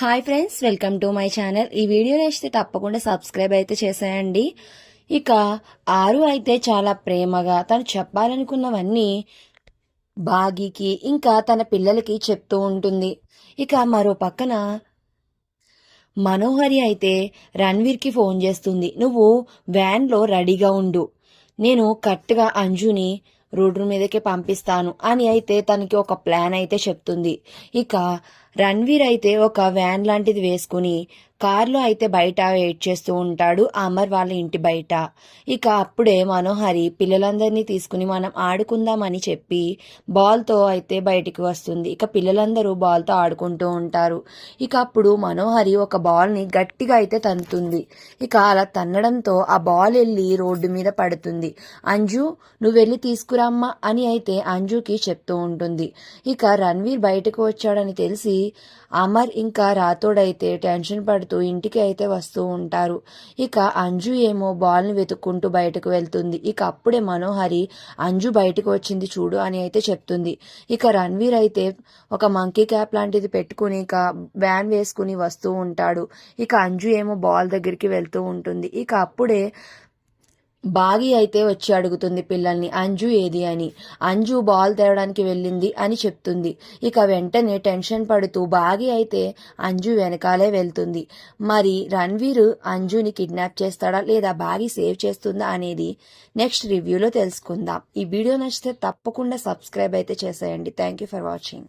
Hi friends welcome to my channel ఈ video నచ్చితే తప్పకుండా సబ్స్క్రైబ్ అయితే చేసేయండి. ఇక ఆరు అయితే చాలా ప్రేమగా తను చెప్పాలనుకున్నవన్నీ బాగీకి ఇంకా తన పిల్లలకి చెప్తూ ఉంటుంది. ఇక మరో పక్కన మనోహరి అయితే రణ్వీర్కి ఫోన్ చేస్తుంది. నువ్వు వ్యాన్లో రెడీగా ఉండు. నేను కరెక్ట్గా అంజుని రోడ్డు మీదకి పంపిస్తాను అని అయితే తనకి ఒక ప్లాన్ అయితే చెప్తుంది. ఇక రణ్వీర్ అయితే ఒక వ్యాన్ లాంటిది వేసుకుని కార్లో అయితే బయట వెయిట్ చేస్తూ ఉంటాడు అమర్ వాళ్ళ ఇంటి బయట. ఇక అప్పుడే మనోహరి పిల్లలందరినీ తీసుకుని మనం ఆడుకుందామని చెప్పి బాల్తో అయితే బయటికి వస్తుంది. ఇక పిల్లలందరూ బాల్తో ఆడుకుంటూ ఉంటారు. ఇక అప్పుడు మనోహరి ఒక బాల్ని గట్టిగా అయితే తన్నుతుంది ఇక అలా తన్నడంతో ఆ బాల్ వెళ్ళి రోడ్డు మీద పడుతుంది. అంజు నువ్వు వెళ్ళి తీసుకురామ్మా అని అయితే అంజుకి చెప్తూ ఉంటుంది. ఇక రణ్వీర్ బయటకు వచ్చాడని తెలిసి అమర్ ఇంకా రాతోడైతే టెన్షన్ పడుతూ ఇంటికి అయితే వస్తూ ఉంటారు. ఇక అంజు ఏమో బాల్ని వెతుక్కుంటూ బయటకు వెళ్తుంది. ఇక అప్పుడే మనోహరి అంజు బయటకు వచ్చింది చూడు అని అయితే చెప్తుంది. ఇక రణ్వీర్ అయితే ఒక మంకీ క్యాప్ లాంటిది పెట్టుకుని ఇక వ్యాన్ వేసుకుని వస్తూ ఉంటాడు. ఇక అంజు ఏమో బాల్ దగ్గరికి వెళ్తూ ఉంటుంది. ఇక అప్పుడే బాగి అయితే వచ్చి అడుగుతుంది పిల్లల్ని అంజు ఏది అని? అంజు బాల్ తేవడానికి వెళ్ళింది అని చెప్తుంది. ఇక వెంటనే టెన్షన్ పడుతూ బాగి అయితే అంజు వెనకాలే వెళ్తుంది. మరి రణ్వీర్ అంజుని కిడ్నాప్ చేస్తాడా లేదా బాగి సేవ్ చేస్తుందా అనేది నెక్స్ట్ రివ్యూలో తెలుసుకుందాం. ఈ వీడియో నచ్చితే తప్పకుండా సబ్స్క్రైబ్ అయితే చేసేయండి. Thank you for watching.